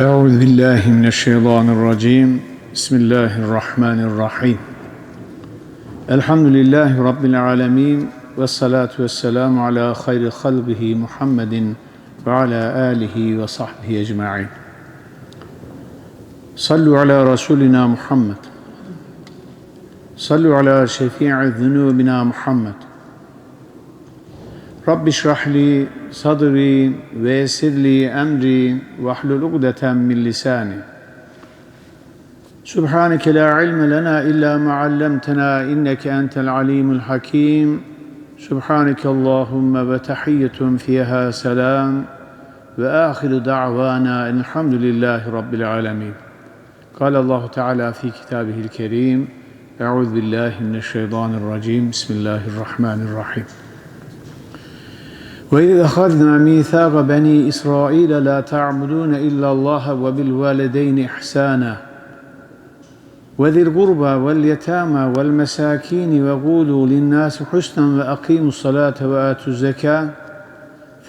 Euzu billahi mineşşeytanirracim. Bismillahirrahmanirrahim. Elhamdülillahi rabbil alamin ve salatu vesselamu ala hayri halbihi Muhammedin ve ala alihi ve sahbihi ecmaîn. Sallu ala rasulina Muhammed. Sallu ala şefii zunubina Muhammed. شفيع ذنوبنا محمد رب اشرح لي صدري ويسر لي أمري واحلل عقدة من لساني سبحانك لا علم لنا إلا ما علمتنا إنك أنت العليم الحكيم سبحانك اللهم وتحية فيها سلام وآخر دعوانا أن الحمد لله رب العالمين قال الله تعالى في كتابه الكريم أعوذ بالله من الشيطان الرجيم بسم الله الرحمن الرحيم وإذ أخذنا ميثاق بني إسرائيل لا تعبدون إلا الله وبالوالدين إحسانا وذي القربى واليتامى والمساكين وقولوا للناس حسنا وأقيموا الصلاة وآتوا الزكاة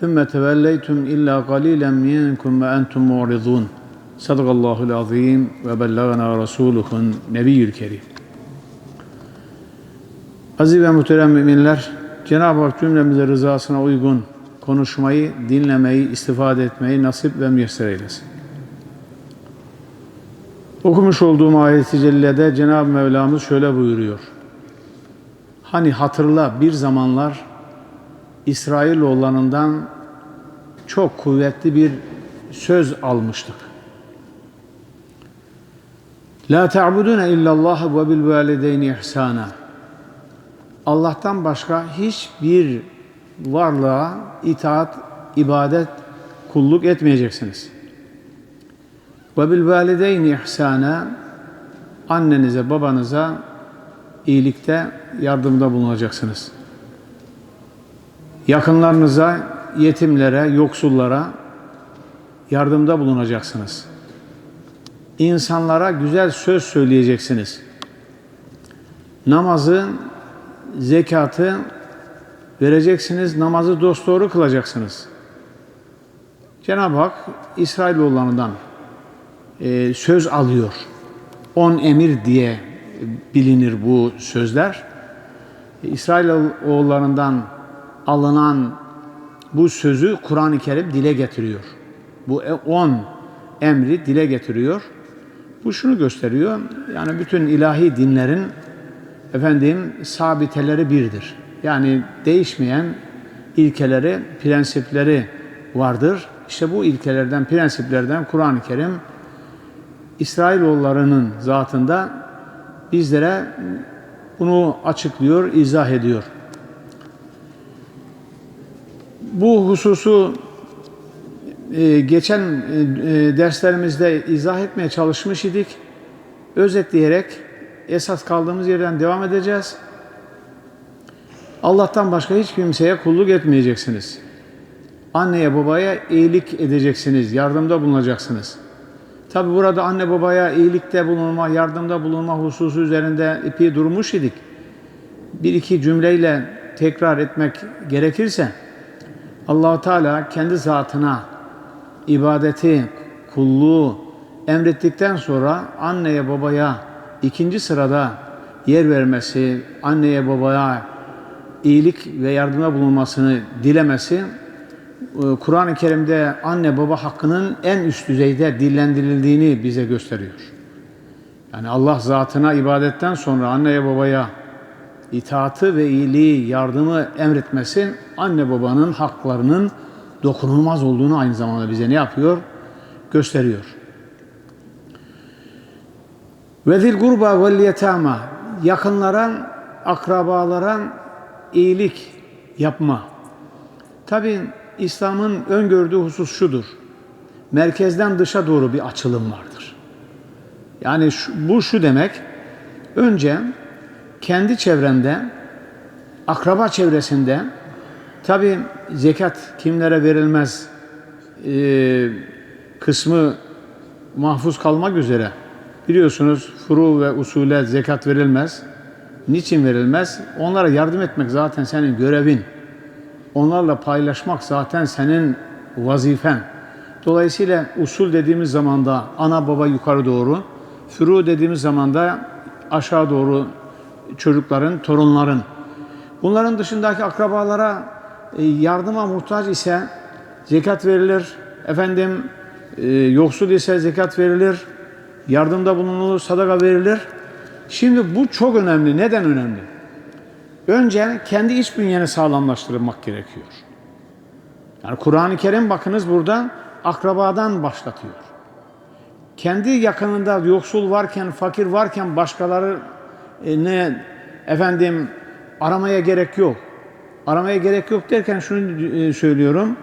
ثم توليتم إلا قليلا منكم وأنتم معرضون صدق الله العظيم وبلغنا رسوله النبي الكريم Aziz ve muhterem müminler, Cenab-ı Hak cümlemize rızasına uygun konuşmayı, dinlemeyi, istifade etmeyi nasip ve müyesser eylesin. Okumuş olduğum ayet-i cellede Cenab-ı Mevlamız şöyle buyuruyor. Hani hatırla bir zamanlar İsrailoğullarından çok kuvvetli bir söz almıştık. La ta'budune illallah ve bil valideyni ihsana. Allah'tan başka hiçbir varlığa itaat, ibadet, kulluk etmeyeceksiniz. Ve bil valideyni ihsana annenize, babanıza iyilikte, yardımda bulunacaksınız. Yakınlarınıza, yetimlere, yoksullara yardımda bulunacaksınız. İnsanlara güzel söz söyleyeceksiniz. Namazı, zekatı vereceksiniz, namazı dosdoğru kılacaksınız. Cenab-ı Hak İsrailoğullarından e, söz alıyor. On emir diye bilinir bu sözler. E, İsrailoğullarından alınan bu sözü Kur'an-ı Kerim dile getiriyor. Bu on emri dile getiriyor. Bu şunu gösteriyor. Yani bütün ilahi dinlerin efendim sabiteleri birdir. Yani değişmeyen ilkeleri, prensipleri vardır. İşte bu ilkelerden, prensiplerden Kur'an-ı Kerim İsrailoğullarının zatında bizlere bunu açıklıyor, izah ediyor. Bu hususu e, geçen e, derslerimizde izah etmeye çalışmış idik. Özetleyerek esas kaldığımız yerden devam edeceğiz. Allah'tan başka hiç kimseye kulluk etmeyeceksiniz. Anneye babaya iyilik edeceksiniz, yardımda bulunacaksınız. Tabi burada anne babaya iyilikte bulunma, yardımda bulunma hususu üzerinde ipi durmuş idik. Bir iki cümleyle tekrar etmek gerekirse Allahu Teala kendi zatına ibadeti, kulluğu emrettikten sonra anneye babaya ikinci sırada yer vermesi, anneye babaya iyilik ve yardımda bulunmasını dilemesi e, Kur'an-ı Kerim'de anne baba hakkının en üst düzeyde dillendirildiğini bize gösteriyor. Yani Allah zatına ibadetten sonra anneye babaya itaatı ve iyiliği, yardımı emretmesi anne babanın haklarının dokunulmaz olduğunu aynı zamanda bize ne yapıyor? Gösteriyor. Ve zil gurba vel yetama yakınlara, akrabalara iyilik yapma. Tabi İslam'ın öngördüğü husus şudur. Merkezden dışa doğru bir açılım vardır. Yani şu, bu şu demek. Önce kendi çevrende, akraba çevresinde tabi zekat kimlere verilmez e, kısmı mahfuz kalmak üzere biliyorsunuz furu ve usule zekat verilmez. Niçin verilmez? Onlara yardım etmek zaten senin görevin. Onlarla paylaşmak zaten senin vazifen. Dolayısıyla usul dediğimiz zaman da ana baba yukarı doğru, furu dediğimiz zaman da aşağı doğru çocukların, torunların. Bunların dışındaki akrabalara e, yardıma muhtaç ise zekat verilir. Efendim e, yoksul ise zekat verilir. Yardımda bulunulur, sadaka verilir. Şimdi bu çok önemli. Neden önemli? Önce kendi iç bünyeni sağlamlaştırmak gerekiyor. Yani Kur'an-ı Kerim bakınız burada akrabadan başlatıyor. Kendi yakınında yoksul varken, fakir varken başkaları e, ne efendim aramaya gerek yok. Aramaya gerek yok derken şunu e, söylüyorum,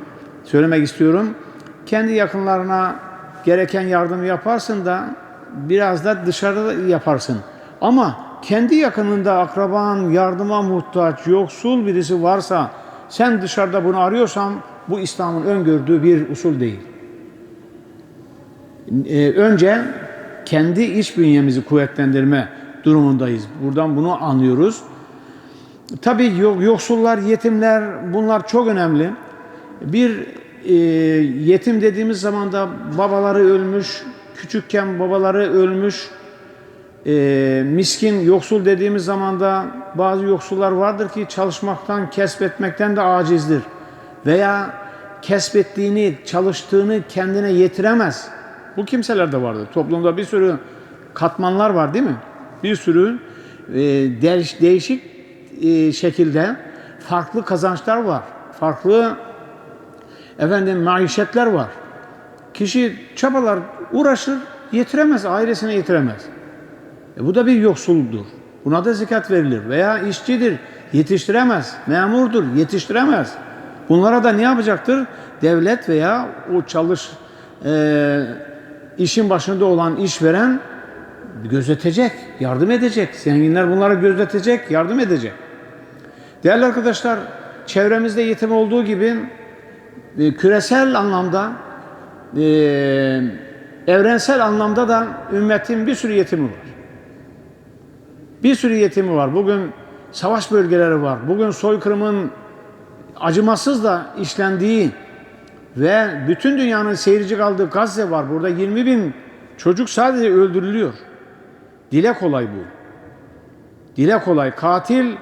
söylemek istiyorum. Kendi yakınlarına gereken yardımı yaparsın da biraz da dışarıda yaparsın. Ama kendi yakınında akraban, yardıma muhtaç, yoksul birisi varsa sen dışarıda bunu arıyorsan bu İslam'ın öngördüğü bir usul değil. Ee, önce kendi iç bünyemizi kuvvetlendirme durumundayız. Buradan bunu anlıyoruz. Tabii yoksullar, yetimler bunlar çok önemli. Bir e, yetim dediğimiz zaman da babaları ölmüş, küçükken babaları ölmüş, e, miskin, yoksul dediğimiz zaman da bazı yoksullar vardır ki çalışmaktan, kesbetmekten de acizdir. Veya kesbettiğini, çalıştığını kendine yetiremez. Bu kimseler de vardır. Toplumda bir sürü katmanlar var değil mi? Bir sürü e, değiş, değişik e, şekilde farklı kazançlar var. Farklı efendim maişetler var. Kişi çabalar, uğraşır, yetiremez, ailesine yetiremez. E bu da bir yoksuldur. Buna da zekat verilir. Veya işçidir, yetiştiremez. Memurdur, yetiştiremez. Bunlara da ne yapacaktır? Devlet veya o çalış e, işin başında olan işveren gözetecek, yardım edecek. Zenginler bunları gözetecek, yardım edecek. Değerli arkadaşlar, çevremizde yetim olduğu gibi e, küresel anlamda, e, evrensel anlamda da ümmetin bir sürü yetimi var. Bir sürü yetimi var. Bugün savaş bölgeleri var. Bugün soykırımın acımasız da işlendiği ve bütün dünyanın seyirci kaldığı Gazze var. Burada 20 bin çocuk sadece öldürülüyor. Dile kolay bu. Dile kolay. Katil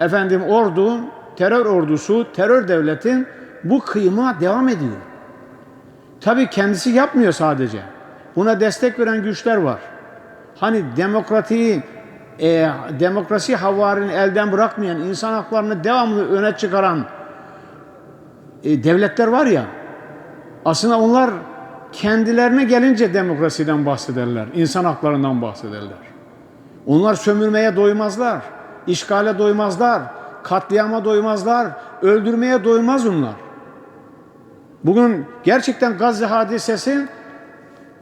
efendim ordu, terör ordusu, terör devletin bu kıyıma devam ediyor. Tabi kendisi yapmıyor sadece. Buna destek veren güçler var. Hani demokratiyi, e, demokrasi havarini elden bırakmayan, insan haklarını devamlı öne çıkaran e, devletler var ya, aslında onlar kendilerine gelince demokrasiden bahsederler, insan haklarından bahsederler. Onlar sömürmeye doymazlar, işgale doymazlar, katliama doymazlar, öldürmeye doymaz onlar. Bugün gerçekten Gazze hadisesi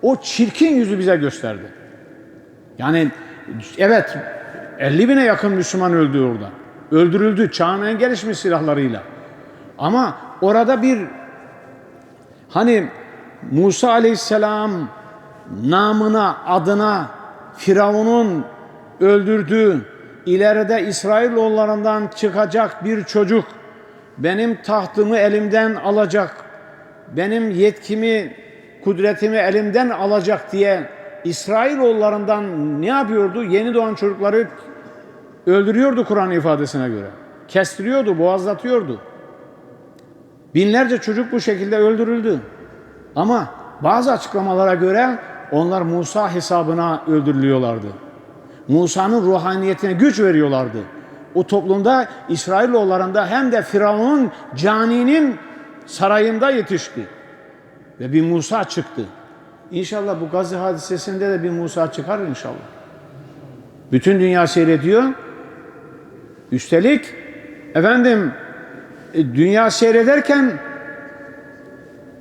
o çirkin yüzü bize gösterdi. Yani evet 50 bine yakın Müslüman öldü orada. Öldürüldü çağın en gelişmiş silahlarıyla. Ama orada bir hani Musa aleyhisselam namına, adına Firavun'un öldürdüğü ileride İsrailoğullarından çıkacak bir çocuk benim tahtımı elimden alacak, benim yetkimi, kudretimi elimden alacak diye İsrailoğullarından ne yapıyordu? Yeni doğan çocukları öldürüyordu Kur'an ifadesine göre. Kestiriyordu, boğazlatıyordu. Binlerce çocuk bu şekilde öldürüldü. Ama bazı açıklamalara göre onlar Musa hesabına öldürülüyorlardı. Musa'nın ruhaniyetine güç veriyorlardı. O toplumda İsrailoğullarında hem de Firavun'un caninin sarayında yetişti. Ve bir Musa çıktı. İnşallah bu Gazze hadisesinde de bir Musa çıkar inşallah. Bütün dünya seyrediyor. Üstelik efendim e, dünya seyrederken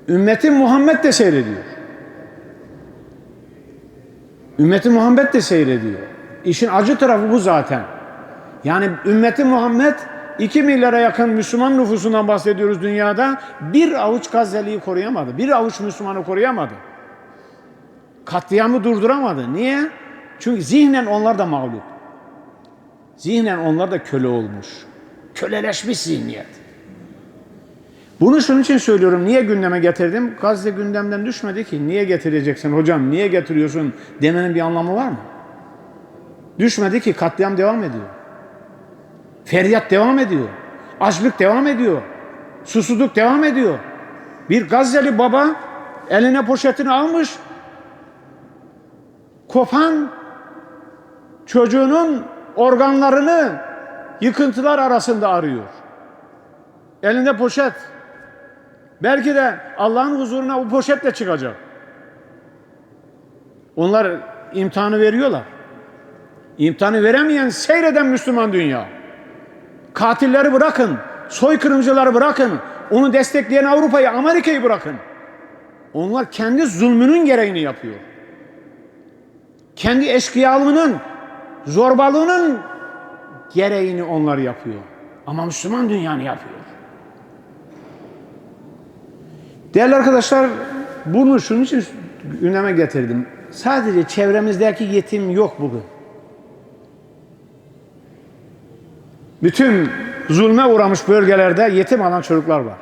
ümmeti Muhammed de seyrediyor. Ümmeti Muhammed de seyrediyor. İşin acı tarafı bu zaten. Yani ümmeti Muhammed 2 milyara yakın Müslüman nüfusundan bahsediyoruz dünyada. Bir avuç Gazze'liyi koruyamadı. Bir avuç Müslümanı koruyamadı. Katliamı durduramadı. Niye? Çünkü zihnen onlar da mağlup. Zihnen onlar da köle olmuş. Köleleşmiş zihniyet. Bunu şunun için söylüyorum. Niye gündeme getirdim? Gazze gündemden düşmedi ki. Niye getireceksin hocam? Niye getiriyorsun demenin bir anlamı var mı? Düşmedi ki katliam devam ediyor. Feryat devam ediyor. Açlık devam ediyor. Susuzluk devam ediyor. Bir Gazze'li baba eline poşetini almış. Kopan çocuğunun organlarını yıkıntılar arasında arıyor. Elinde poşet. Belki de Allah'ın huzuruna bu poşetle çıkacak. Onlar imtihanı veriyorlar. İmtihanı veremeyen seyreden Müslüman dünya. Katilleri bırakın, soykırımcıları bırakın, onu destekleyen Avrupa'yı, Amerika'yı bırakın. Onlar kendi zulmünün gereğini yapıyor. Kendi eşkıyalığının, zorbalığının gereğini onlar yapıyor. Ama Müslüman dünyanı yapıyor. Değerli arkadaşlar, bunu şunun için gündeme getirdim. Sadece çevremizdeki yetim yok bugün. Bütün zulme uğramış bölgelerde yetim alan çocuklar var.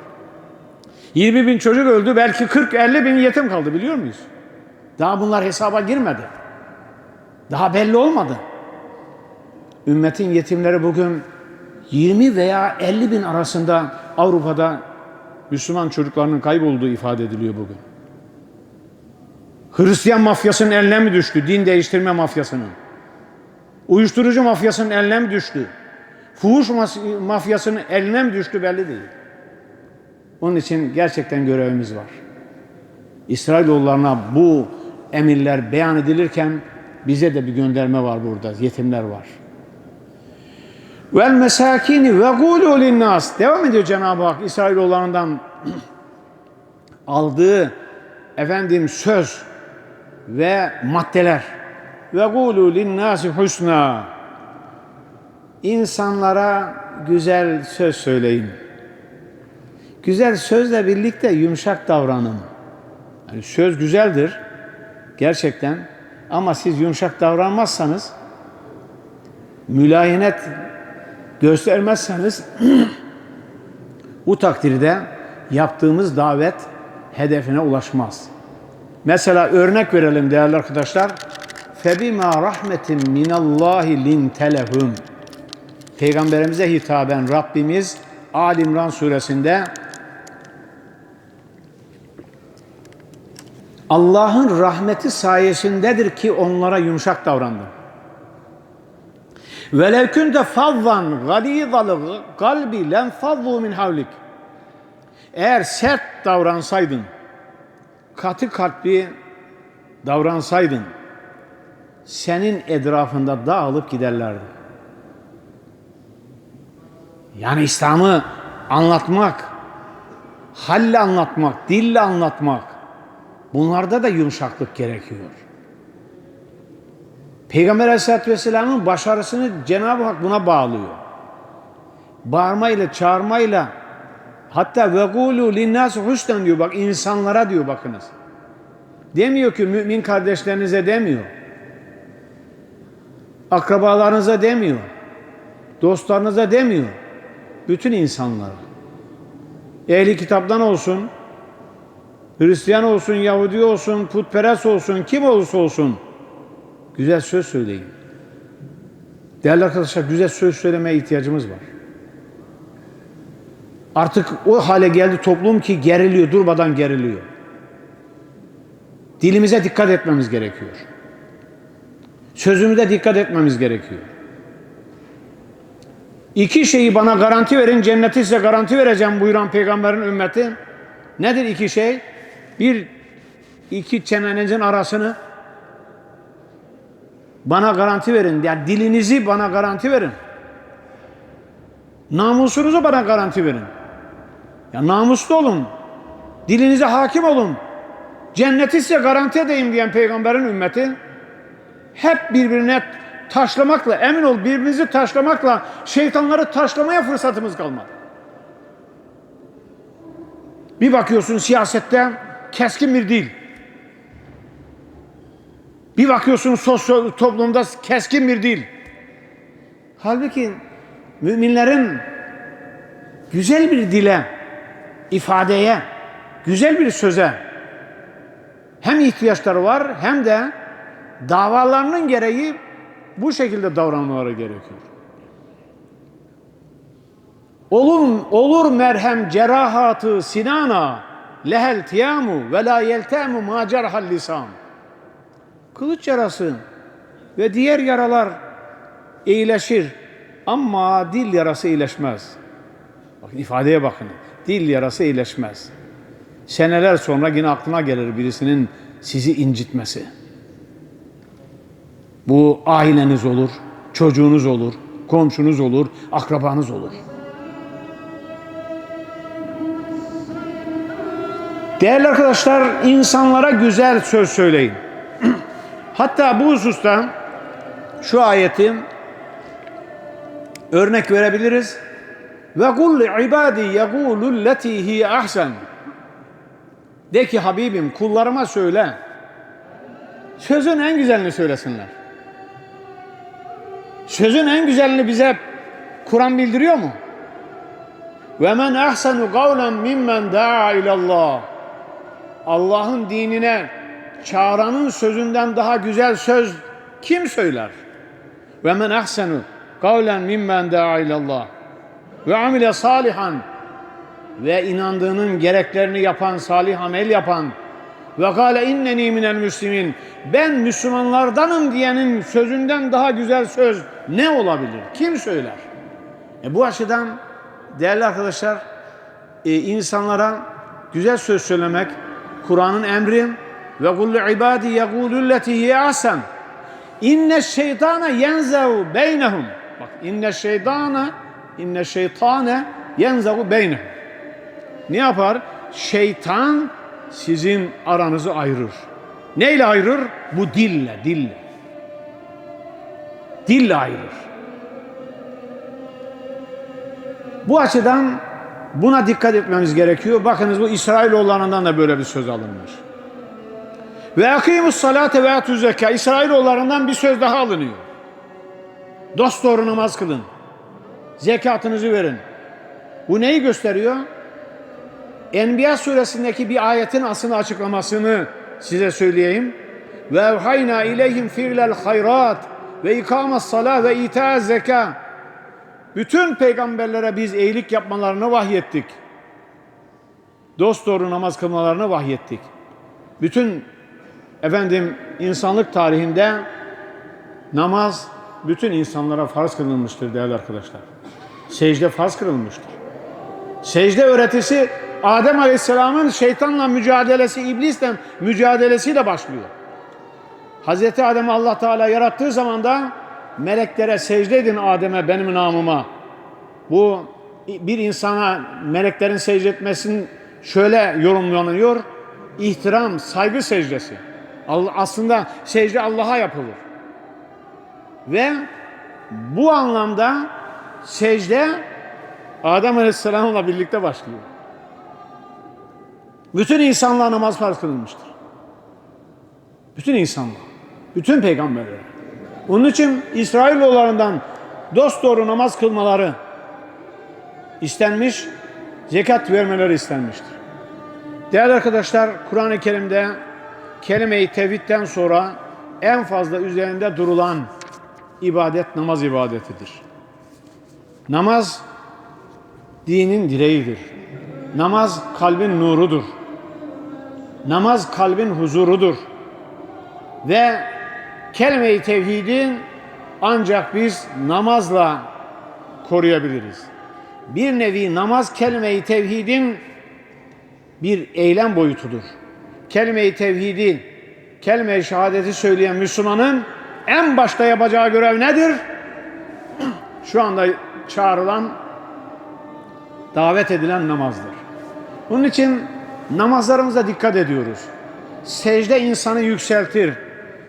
20 bin çocuk öldü, belki 40-50 bin yetim kaldı biliyor muyuz? Daha bunlar hesaba girmedi. Daha belli olmadı. Ümmetin yetimleri bugün 20 veya 50 bin arasında Avrupa'da Müslüman çocuklarının kaybolduğu ifade ediliyor bugün. Hristiyan mafyasının eline mi düştü? Din değiştirme mafyasının. Uyuşturucu mafyasının eline mi düştü? Fuhuş mafyasının eline mi düştü belli değil. Onun için gerçekten görevimiz var. İsrailoğullarına bu emirler beyan edilirken bize de bir gönderme var burada. Yetimler var. Vel mesakini ve gulu linnas. Devam ediyor Cenab-ı Hak İsrailoğullarından aldığı efendim söz ve maddeler. Ve gulu linnasi husna. İnsanlara güzel söz söyleyin. Güzel sözle birlikte yumuşak davranın. Yani söz güzeldir gerçekten ama siz yumuşak davranmazsanız mülayinet göstermezseniz bu takdirde yaptığımız davet hedefine ulaşmaz. Mesela örnek verelim değerli arkadaşlar. Febima rahmetin minallahi lintelehum. Peygamberimize hitaben Rabbimiz Ali İmran suresinde Allah'ın rahmeti sayesindedir ki onlara yumuşak davrandım. Velev kunte fazvan galizalı kalbi len fazzu min havlik. Eğer sert davransaydın, katı kalpli davransaydın, senin etrafında dağılıp giderlerdi. Yani İslam'ı anlatmak, halle anlatmak, dille anlatmak, bunlarda da yumuşaklık gerekiyor. Peygamber Aleyhisselatü Vesselam'ın başarısını Cenab-ı Hak buna bağlıyor. Bağırmayla, çağırmayla hatta ve gulu linnâsi husnen diyor bak insanlara diyor bakınız. Demiyor ki mümin kardeşlerinize demiyor. Akrabalarınıza demiyor. Dostlarınıza demiyor. Bütün insanlara. Ehli kitaptan olsun, Hristiyan olsun, Yahudi olsun, putperest olsun, kim olursa olsun güzel söz söyleyin. Değerli arkadaşlar güzel söz söylemeye ihtiyacımız var. Artık o hale geldi toplum ki geriliyor, durmadan geriliyor. Dilimize dikkat etmemiz gerekiyor. Sözümüze dikkat etmemiz gerekiyor. İki şeyi bana garanti verin, cenneti size garanti vereceğim buyuran peygamberin ümmeti. Nedir iki şey? Bir, iki çenenizin arasını bana garanti verin. Yani dilinizi bana garanti verin. Namusunuzu bana garanti verin. Ya namuslu olun. Dilinize hakim olun. Cenneti size garanti edeyim diyen peygamberin ümmeti hep birbirine taşlamakla, emin ol birbirimizi taşlamakla şeytanları taşlamaya fırsatımız kalmadı. Bir bakıyorsun siyasette keskin bir dil. Bir bakıyorsun sosyal toplumda keskin bir dil. Halbuki müminlerin güzel bir dile ifadeye, güzel bir söze hem ihtiyaçları var hem de davalarının gereği bu şekilde davranmaları gerekiyor. Olur, olur merhem cerahatı sinana lehel tiyamu ve la yeltemu ma cerhal. Kılıç yarası ve diğer yaralar iyileşir ama dil yarası iyileşmez. Bakın ifadeye bakın. Dil yarası iyileşmez. Seneler sonra yine aklına gelir birisinin sizi incitmesi. Bu aileniz olur, çocuğunuz olur, komşunuz olur, akrabanız olur. Değerli arkadaşlar, insanlara güzel söz söyleyin. Hatta bu hususta şu ayetin örnek verebiliriz. Ve kul ibadi yegulu leti hi ahsen. De ki Habibim kullarıma söyle. Sözün en güzelini söylesinler. Sözün en güzelini bize Kur'an bildiriyor mu? Ve men ahsenu kavlen mimmen daa ilallah. Allah'ın dinine çağıranın sözünden daha güzel söz kim söyler? Ve men ahsenu kavlen mimmen daa ilallah ve amile salihan ve inandığının gereklerini yapan, salih amel yapan ve gale inneni minel müslimin ben Müslümanlardanım diyenin sözünden daha güzel söz ne olabilir? Kim söyler? E bu açıdan değerli arkadaşlar e, insanlara güzel söz söylemek Kur'an'ın emri ve kullu ibadi yegulü letihi ahsen inne şeytana yenzehu beynehum bak inne şeytana inne şeytane yenzehu beynehum ne yapar? Şeytan sizin aranızı ayırır. Neyle ayırır? Bu dille, dille. Dille ayırır. Bu açıdan buna dikkat etmemiz gerekiyor. Bakınız bu İsrailoğullarından da böyle bir söz alınmış. Ve akimus salate ve atuz zeka. İsrailoğullarından bir söz daha alınıyor. Dost doğru namaz kılın. Zekatınızı verin. Bu neyi gösteriyor? Enbiya suresindeki bir ayetin aslında açıklamasını size söyleyeyim. Ve evhayna ileyhim fi'lel hayrat ve ikames salah ve ita zeka. Bütün peygamberlere biz iyilik yapmalarını vahyettik. Dost doğru namaz kılmalarını vahyettik. Bütün efendim insanlık tarihinde namaz bütün insanlara farz kılınmıştır değerli arkadaşlar. Secde farz kılınmıştır. Secde öğretisi Adem Aleyhisselam'ın şeytanla mücadelesi, iblisle mücadelesiyle başlıyor. Hazreti Adem'i Allah Teala yarattığı zaman da meleklere secde edin Adem'e benim namıma. Bu bir insana meleklerin secde etmesinin şöyle yorumlanıyor. İhtiram, saygı secdesi. Aslında secde Allah'a yapılır. Ve bu anlamda secde Adem Aleyhisselam'la birlikte başlıyor. Bütün insanlığa namaz farz kılınmıştır. Bütün insanlığa. Bütün peygamberlere. Onun için İsrailoğullarından dost doğru namaz kılmaları istenmiş, zekat vermeleri istenmiştir. Değerli arkadaşlar, Kur'an-ı Kerim'de kelime-i tevhidden sonra en fazla üzerinde durulan ibadet namaz ibadetidir. Namaz dinin direğidir. Namaz kalbin nurudur. Namaz kalbin huzurudur. Ve kelime-i tevhidin ancak biz namazla koruyabiliriz. Bir nevi namaz kelime-i tevhidin bir eylem boyutudur. Kelime-i tevhidi, kelime-i şehadeti söyleyen Müslümanın en başta yapacağı görev nedir? Şu anda çağrılan, davet edilen namazdır. Bunun için namazlarımıza dikkat ediyoruz. Secde insanı yükseltir.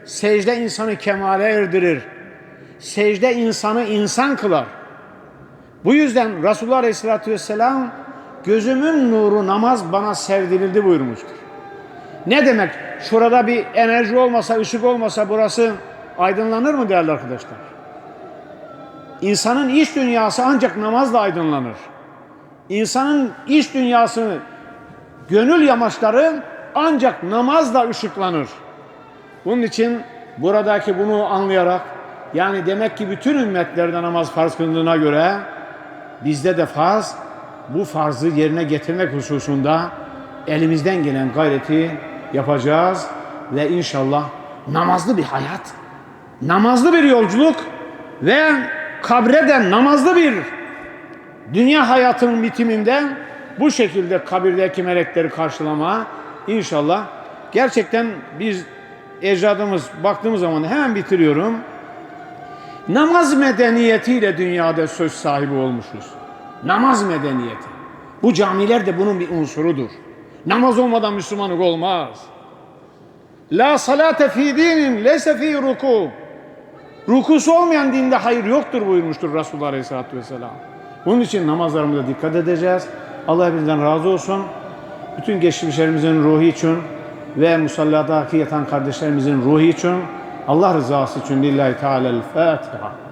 Secde insanı kemale erdirir. Secde insanı insan kılar. Bu yüzden Resulullah Aleyhisselatü Vesselam gözümün nuru namaz bana sevdirildi buyurmuştur. Ne demek? Şurada bir enerji olmasa, ışık olmasa burası aydınlanır mı değerli arkadaşlar? İnsanın iç dünyası ancak namazla aydınlanır. İnsanın iç dünyasını Gönül yamaçları ancak namazla ışıklanır. Bunun için buradaki bunu anlayarak yani demek ki bütün ümmetlerde namaz farz kıldığına göre bizde de farz bu farzı yerine getirmek hususunda elimizden gelen gayreti yapacağız ve inşallah namazlı bir hayat, namazlı bir yolculuk ve kabre de namazlı bir dünya hayatının bitiminde bu şekilde kabirdeki melekleri karşılama inşallah gerçekten biz ecdadımız baktığımız zaman hemen bitiriyorum. Namaz medeniyetiyle dünyada söz sahibi olmuşuz. Namaz medeniyeti. Bu camiler de bunun bir unsurudur. Namaz olmadan Müslümanlık olmaz. La salate fi dinin leyse fi ruku. Rukusu olmayan dinde hayır yoktur buyurmuştur Resulullah Aleyhisselatü Vesselam. Bunun için namazlarımıza dikkat edeceğiz. Allah hepinizden razı olsun. Bütün geçmişlerimizin ruhu için ve musalladaki yatan kardeşlerimizin ruhu için Allah rızası için lillahi teala'l-Fatiha.